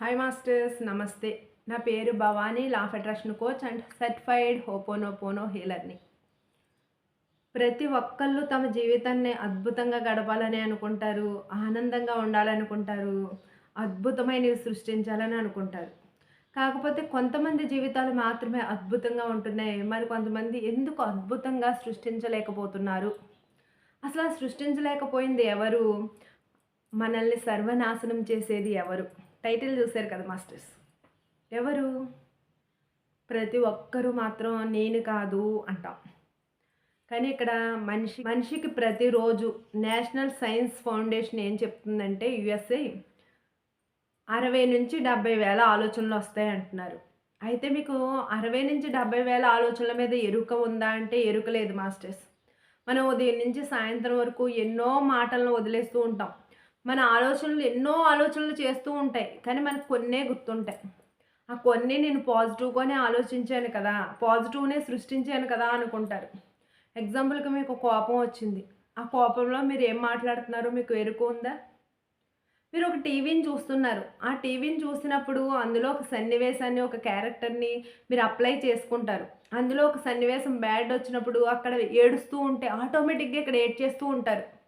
Hi masters నమస్తే నా పేరు Bhavani law federation coach and certified ho'oponopono హీలర్ని ప్రతి ఒక్కళ్ళు తమ జీవితాన్ని అద్భుతంగా గడపాలని అనుకుంటారు ఆనందంగా ఉండాలనుకుంటారు అద్భుతమైనవి సృష్టించాలని అనుకుంటారు. కాకపోతే కొంతమంది జీవితాలు మాత్రమే అద్భుతంగా ఉంటున్నాయి. మరి కొంతమంది ఎందుకు అద్భుతంగా సృష్టించలేకపోతున్నారు? అసలు సృష్టించలేకపోయింది ఎవరు? మనల్ని సర్వనాశనం చేసేది ఎవరు? టైటిల్ చూశారు కదా మాస్టర్స్. ఎవరు? ప్రతి ఒక్కరూ మాత్రం నేను కాదు అంటాం. కానీ ఇక్కడ మనిషి మనిషికి ప్రతిరోజు నేషనల్ సైన్స్ ఫౌండేషన్ ఏం చెప్తుందంటే యుఎస్ఏ అరవై నుంచి డెబ్బై వేల ఆలోచనలు వస్తాయి అంటున్నారు. అయితే మీకు అరవై నుంచి డెబ్బై వేల ఆలోచనల మీద ఎరుక ఉందా అంటే ఎరుక లేదు మాస్టర్స్. మనం ఉదయం నుంచి సాయంత్రం వరకు ఎన్నో మాటలను వదిలేస్తూ ఉంటాం. మన ఆలోచనలు ఎన్నో ఆలోచనలు చేస్తూ ఉంటాయి కానీ మనకు కొన్నే గుర్తుంటాయి. ఆ కొన్ని నేను పాజిటివ్గానే ఆలోచించాను కదా పాజిటివ్నే సృష్టించాను కదా అనుకుంటారు. ఎగ్జాంపుల్కి మీకు కోపం వచ్చింది. ఆ కోపంలో మీరు ఏం మాట్లాడుతున్నారో? మీకు ఎరుకు ఉందా? మీరు ఒక టీవీని చూస్తున్నారు. ఆ టీవీని చూసినప్పుడు అందులో ఒక సన్నివేశాన్ని ఒక క్యారెక్టర్ని మీరు అప్లై చేసుకుంటారు. అందులో ఒక సన్నివేశం బ్యాడ్ వచ్చినప్పుడు అక్కడ ఏడుస్తూ ఉంటే ఆటోమేటిక్గా ఇక్కడ ఏడ్ చేస్తూ ఉంటారు.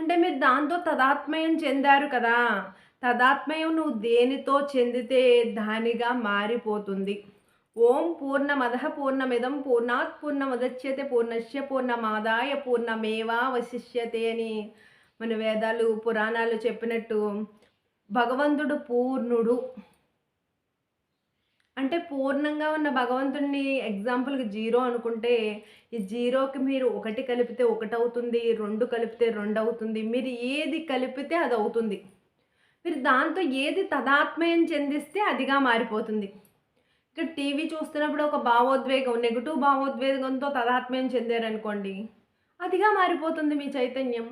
అంటే మీరు దాంతో తదాత్మయం చెందారు కదా. తదాత్మయం నువ్వు దేనితో చెందితే దానిగా మారిపోతుంది. ఓం పూర్ణమద పూర్ణమిదం పూర్ణాత్ పూర్ణముదచ్యతే పూర్ణశ్య పూర్ణమాదాయ పూర్ణమేవా వశిష్యతే అని మన వేదాలు పురాణాలు చెప్పినట్టు భగవంతుడు పూర్ణుడు. అంటే పూర్ణంగా ఉన్న భగవంతుడిని ఎగ్జాంపుల్కి జీరో అనుకుంటే ఈ జీరోకి మీరు ఒకటి కలిపితే ఒకటి అవుతుంది రెండు కలిపితే రెండు అవుతుంది మీరు ఏది కలిపితే అది అవుతుంది మీరు దాంతో ఏది తదాత్మయం చెందిస్తే అదిగా మారిపోతుంది. ఇక్కడ టీవీ చూస్తున్నప్పుడు ఒక భావోద్వేగం నెగిటివ్ భావోద్వేగంతో తదాత్మయం చెందారనుకోండి అదిగా మారిపోతుంది మీ చైతన్యం.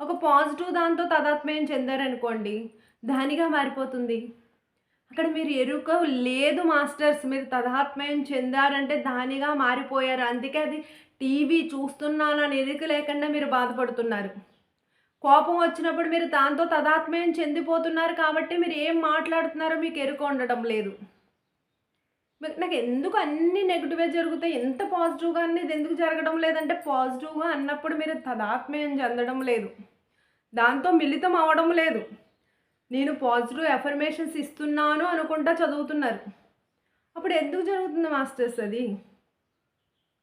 ఒక పాజిటివ్ దాంతో తదాత్మయం చెందారనుకోండి దానిగా మారిపోతుంది. అక్కడ మీరు ఎరుక లేదు మాస్టర్స్. మీరు తదాత్మయం చెందారంటే దానిగా మారిపోయారు. అందుకే అది టీవీ చూస్తున్నానని ఎరుక లేకుండా మీరు బాధపడుతున్నారు. కోపం వచ్చినప్పుడు మీరు దాంతో తదాత్మయం చెందిపోతున్నారు కాబట్టి మీరు ఏం మాట్లాడుతున్నారో మీకు ఎరుక ఉండడం లేదు. నాకు ఎందుకు అన్ని నెగిటివే జరుగుతాయి? ఎంత పాజిటివ్గా అనేది ఎందుకు జరగడం లేదంటే పాజిటివ్గా అన్నప్పుడు మీరు తదాత్మయం చెందడం లేదు. దాంతో మిళితం అవడం లేదు. నేను పాజిటివ్ ఎఫర్మేషన్స్ ఇస్తున్నాను అనుకుంటా చదువుతున్నారు. అప్పుడు ఎందుకు జరుగుతుంది మాస్టర్స్ అది?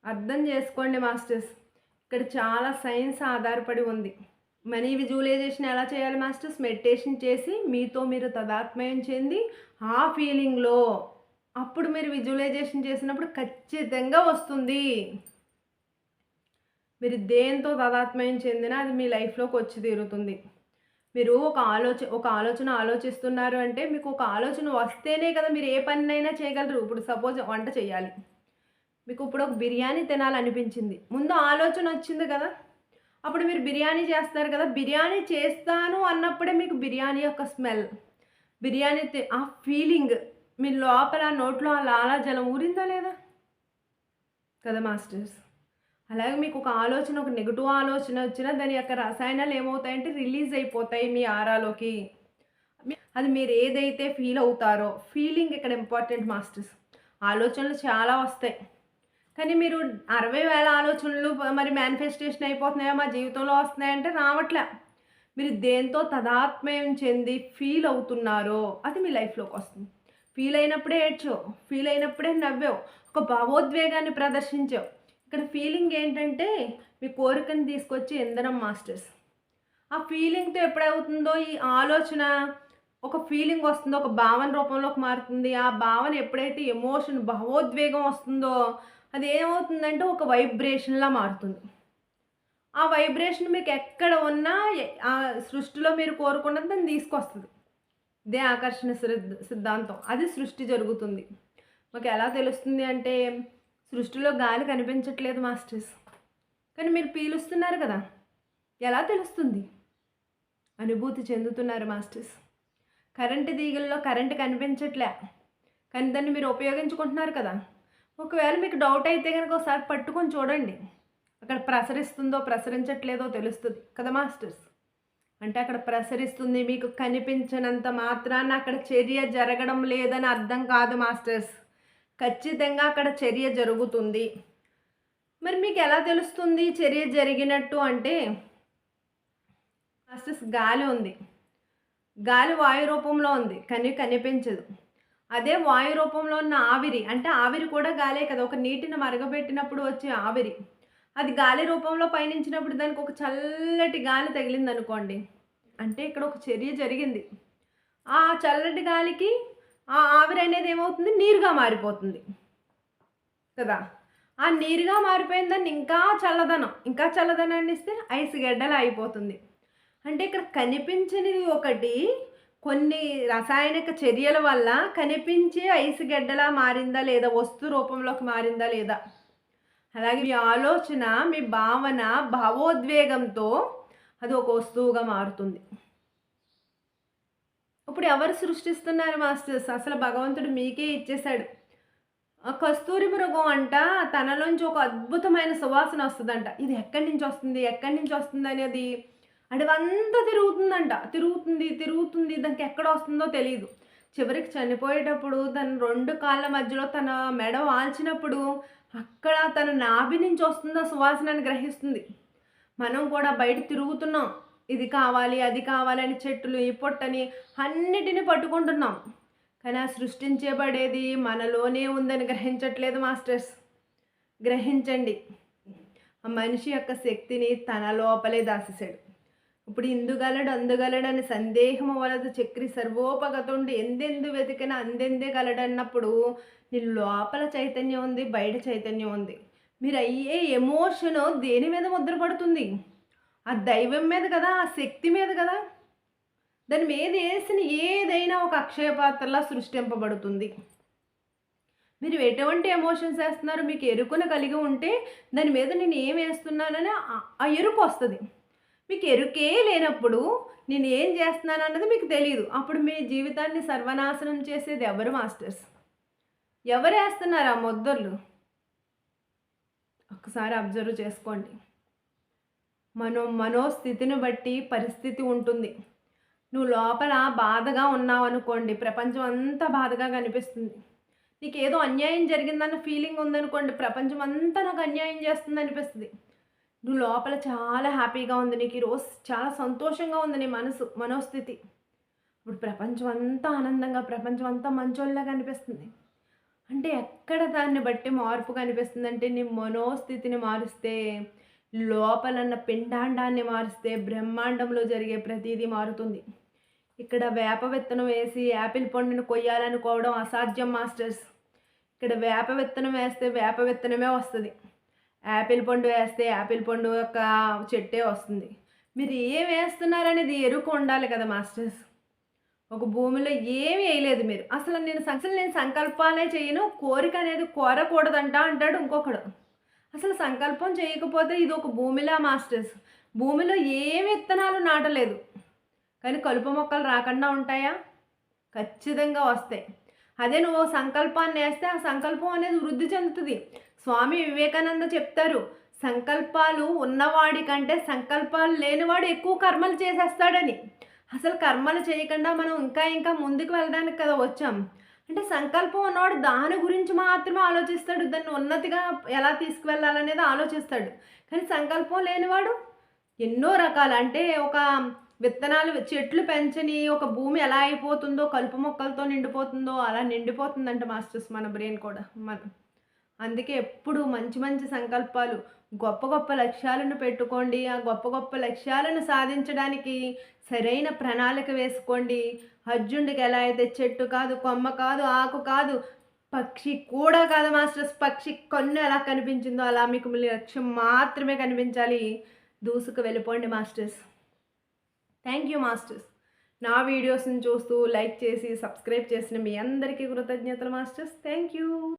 అర్థం చేసుకోండి మాస్టర్స్. ఇక్కడ చాలా సైన్స్ ఆధారపడి ఉంది. మనీ విజువలైజేషన్ ఎలా చేయాలి మాస్టర్స్? మెడిటేషన్ చేసి మీతో మీరు తదాత్మయం చెంది ఆ ఫీలింగ్లో అప్పుడు మీరు విజువలైజేషన్ చేసినప్పుడు ఖచ్చితంగా వస్తుంది. మీరు దేంతో తదాత్మయం చెందినా అది మీ లైఫ్లోకి వచ్చి తీరుతుంది. మీరు ఒక ఆలోచన ఒక ఆలోచన ఆలోచిస్తున్నారు అంటే మీకు ఒక ఆలోచన వస్తేనే కదా మీరు ఏ పనినైనా చేయగలరు. ఇప్పుడు సపోజ్ వంట చేయాలి. మీకు ఇప్పుడు ఒక బిర్యానీ తినాలనిపించింది. ముందు ఆలోచన వచ్చింది కదా. అప్పుడు మీరు బిర్యానీ చేస్తారు కదా. బిర్యానీ చేస్తాను అన్నప్పుడే మీకు బిర్యానీ యొక్క స్మెల్ బిర్యానీ ఆ ఫీలింగ్ మీ లోపల నోట్లో ఆ లాలాజలం ఊరిందా లేదా? కదా మాస్టర్స్. అలాగే మీకు ఒక ఆలోచన ఒక నెగిటివ్ ఆలోచన వచ్చినా దాని యొక్క రసాయనాలు ఏమవుతాయంటే రిలీజ్ అయిపోతాయి మీ ఆరాలోకి. అది మీరు ఏదైతే ఫీల్ అవుతారో ఫీలింగ్ ఇక్కడ ఇంపార్టెంట్ మాస్టర్స్ ఆలోచనలు చాలా వస్తాయి. కానీ మీరు అరవై వేల ఆలోచనలు మరి మేనిఫెస్టేషన్ అయిపోతున్నాయా మా జీవితంలో వస్తున్నాయంటే రావట్లే. మీరు దేంతో తదాత్మయం చెంది ఫీల్ అవుతున్నారో అది మీ లైఫ్లోకి వస్తుంది. ఫీల్ అయినప్పుడే ఏడ్చావు ఫీల్ అయినప్పుడే నవ్వావు ఒక భావోద్వేగాన్ని ప్రదర్శించావు ఇక్కడ ఫీలింగ్ ఏంటంటే మీ కోరికను తీసుకొచ్చి ఇంధనం మాస్టర్స్ ఆ ఫీలింగ్తో ఎప్పుడవుతుందో ఈ ఆలోచన ఒక ఫీలింగ్ వస్తుందో ఒక భావన రూపంలోకి మారుతుంది. ఆ భావన ఎప్పుడైతే ఎమోషన్ భావోద్వేగం వస్తుందో అది ఏమవుతుందంటే ఒక వైబ్రేషన్లా మారుతుంది. ఆ వైబ్రేషన్ మీకు ఎక్కడ ఉన్నా ఆ సృష్టిలో మీరు కోరుకున్నది దాన్ని తీసుకొస్తుంది. ఇదే ఆకర్షణ సిద్ధాంతం. అది సృష్టి జరుగుతుంది. మాకు ఎలా తెలుస్తుంది అంటే సృష్టిలో గాలి కనిపించట్లేదు మాస్టర్స్. కానీ మీరు పీలుస్తున్నారు కదా. ఎలా తెలుస్తుంది? అనుభూతి చెందుతున్నారు మాస్టర్స్. కరెంటు తీగల్లో కరెంటు కనిపించట్లే. కానీ దాన్ని మీరు ఉపయోగించుకుంటున్నారు కదా. ఒకవేళ మీకు డౌట్ అయితే కనుక ఒకసారి పట్టుకొని చూడండి. అక్కడ ప్రసరిస్తుందో ప్రసరించట్లేదో తెలుస్తుంది కదా మాస్టర్స్. అంటే అక్కడ ప్రసరిస్తుంది మీకు కనిపించినంత మాత్రాన అక్కడ చర్య జరగడం లేదని అర్థం కాదు మాస్టర్స్. ఖచ్చితంగా అక్కడ చర్య జరుగుతుంది. మరి మీకు ఎలా తెలుస్తుంది చర్య జరిగినట్టు అంటే? ఫస్ట్ గాలి ఉంది. గాలి వాయు రూపంలో ఉంది. కానీ కనిపించదు. అదే వాయు రూపంలో ఉన్న ఆవిరి అంటే ఆవిరి కూడా గాలే కదా. ఒక నీటిని మరగబెట్టినప్పుడు వచ్చే ఆవిరి. అది గాలి రూపంలో పయనించినప్పుడు దానికి ఒక చల్లటి గాలి తగిలింది అనుకోండి అంటే ఇక్కడ ఒక చర్య జరిగింది. ఆ చల్లటి గాలికి ఆ ఆవిరి అనేది ఏమవుతుంది? నీరుగా మారిపోతుంది. కదా? ఆ నీరుగా మారిపోయిన దాన్ని ఇంకా చల్లదనం. ఇంకా చల్లదనాన్ని ఇస్తే ఐస్ గడ్డలు అయిపోతుంది. అంటే ఇక్కడ కనిపించనిది ఒకటి కొన్ని రసాయనిక చర్యల వల్ల కనిపించే ఐస్ గడ్డలా మారిందా లేదా? వస్తు రూపంలోకి మారిందా లేదా? అలాగే మీ ఆలోచన మీ భావన భావోద్వేగంతో అది ఒక వస్తువుగా మారుతుంది. ఇప్పుడు ఎవరు సృష్టిస్తున్నారు మాస్టర్స్ అసలు భగవంతుడు మీకే ఇచ్చేశాడు. ఆ కస్తూరి మృగం అంట తనలోంచి ఒక అద్భుతమైన సువాసన వస్తుందంట. ఇది ఎక్కడి నుంచి వస్తుంది? ఎక్కడి నుంచి వస్తుంది అనేది అడవంతా తిరుగుతుందంట. తిరుగుతుంది తిరుగుతుంది. దానికి ఎక్కడ వస్తుందో తెలియదు చివరికి చనిపోయేటప్పుడు తన రెండు కాళ్ళ మధ్యలో తన మెడ వాల్చినప్పుడు అక్కడ తన నాభి నుంచి వస్తుందో సువాసనని గ్రహిస్తుంది. మనం కూడా బయట తిరుగుతున్నాం. ఇది కావాలి అది కావాలని చెట్లు ఈ పొట్టని అన్నిటిని పట్టుకుంటున్నాం. కానీ ఆ సృష్టించబడేది మనలోనే ఉందని గ్రహించట్లేదు మాస్టర్స్. గ్రహించండి. ఆ మనిషి యొక్క శక్తిని తన లోపలే దాసేశాడు. ఇప్పుడు ఇందుగలడు అందుగలడు అని సందేహం వలదు చక్రి సర్వోపగతుండి ఎందెందు వెతికిన అందెందే గలడన్నప్పుడు నీ లోపల చైతన్యం ఉంది బయట చైతన్యం ఉంది. మీరు అయ్యే ఎమోషను దేని మీద ముద్రపడుతుంది? ఆ దైవం మీద కదా ఆ శక్తి మీద కదా? దాని మీద వేసిన ఏదైనా ఒక అక్షయ పాత్రలా సృష్టింపబడుతుంది. మీరు ఎటువంటి ఎమోషన్స్ వేస్తున్నారు? మీకు ఎరుకును కలిగి ఉంటే దాని మీద నేను ఏం వేస్తున్నానని ఆ ఎరుకు వస్తుంది. మీకు ఎరుకే లేనప్పుడు నేను ఏం చేస్తున్నాను అన్నది మీకు తెలియదు అప్పుడు మీ జీవితాన్ని సర్వనాశనం చేసేది ఎవరు మాస్టర్స్? ఎవరు వేస్తున్నారు ఆ మొద్దర్లు? ఒకసారి అబ్జర్వ్ చేసుకోండి. మనో మనోస్థితిని బట్టి పరిస్థితి ఉంటుంది. నువ్వు లోపల బాధగా ఉన్నావు అనుకోండి ప్రపంచం అంతా బాధగా కనిపిస్తుంది. నీకు ఏదో అన్యాయం జరిగిందన్న ఫీలింగ్ ఉందనుకోండి ప్రపంచం అంతా నాకు అన్యాయం చేస్తుంది అనిపిస్తుంది. నువ్వు లోపల చాలా హ్యాపీగా ఉంది నీకు ఈరోజు చాలా సంతోషంగా ఉంది నీ మనసు మనోస్థితి. ఇప్పుడు ప్రపంచం అంతా ఆనందంగా ప్రపంచం అంతా మంచోళ్ళగా కనిపిస్తుంది. అంటే ఎక్కడ దాన్ని బట్టి మార్పు కనిపిస్తుంది అంటే నీ మనోస్థితిని మారుస్తే లోపలన్న పిండాండాన్ని మారిస్తే బ్రహ్మాండంలో జరిగే ప్రతిదీ మారుతుంది. ఇక్కడ వేప విత్తనం వేసి యాపిల్ పండును కొయ్యాలనుకోవడం అసాధ్యం మాస్టర్స్. ఇక్కడ వేప విత్తనం వేస్తే వేప విత్తనమే వస్తుంది. యాపిల్ పండు వేస్తే యాపిల్ పండు యొక్క చెట్టే వస్తుంది. మీరు ఏం వేస్తున్నారనేది ఎరుకు ఉండాలి కదా మాస్టర్స్. ఒక భూమిలో ఏమి వేయలేదు మీరు. అసలు నేను అసలు నేను సంకల్పాలే చేయను. కోరిక అనేది కోరకూడదంట అంటాడు ఇంకొకడు. అసలు సంకల్పం చేయకపోతే ఇది ఒక భూమిలా మాస్టర్స్. భూమిలో ఏ విత్తనాలు నాటలేదు. కానీ కలుపు మొక్కలు రాకుండా ఉంటాయా? ఖచ్చితంగా వస్తాయి. అదే నువ్వు సంకల్పాన్ని వేస్తే ఆ సంకల్పం అనేది వృద్ధి చెందుతుంది. స్వామి వివేకానంద చెప్తారు సంకల్పాలు ఉన్నవాడి కంటే సంకల్పాలు లేనివాడు ఎక్కువ కర్మలు చేసేస్తాడని. అసలు కర్మలు చేయకుండా మనం ఇంకా ఇంకా ముందుకు వెళ్ళడానికి కదా వచ్చాం. అంటే సంకల్పం ఉన్నవాడు దాని గురించి మాత్రమే ఆలోచిస్తాడు దాన్ని ఉన్నతిగా ఎలా తీసుకువెళ్ళాలనేది ఆలోచిస్తాడు. కానీ సంకల్పం లేనివాడు ఎన్నో రకాలు. అంటే ఒక విత్తనాలు చెట్లు పెంచని ఒక భూమి ఎలా అయిపోతుందో కలుపు మొక్కలతో నిండిపోతుందో అలా నిండిపోతుందంట మాస్టర్స్ మన బ్రెయిన్ కూడా. మన అందుకే ఎప్పుడు మంచి మంచి సంకల్పాలు గొప్ప గొప్ప లక్ష్యాలను పెట్టుకోండి. ఆ గొప్ప గొప్ప లక్ష్యాలను సాధించడానికి సరైన ప్రణాళిక వేసుకోండి. అర్జునుడికి ఎలా అయితే చెట్టు కాదు కొమ్మ కాదు ఆకు కాదు పక్షి కూడా కాదు మాస్టర్స్ పక్షి కొన్ని ఎలా కనిపించిందో అలా మీకు మీ లక్ష్యం మాత్రమే కనిపించాలి. దూసుకు వెళ్ళిపోండి మాస్టర్స్. Thank you masters. నా వీడియోస్ని చూస్తూ లైక్ చేసి సబ్స్క్రైబ్ చేసిన మీ అందరికీ కృతజ్ఞతలు మాస్టర్స్. Thank you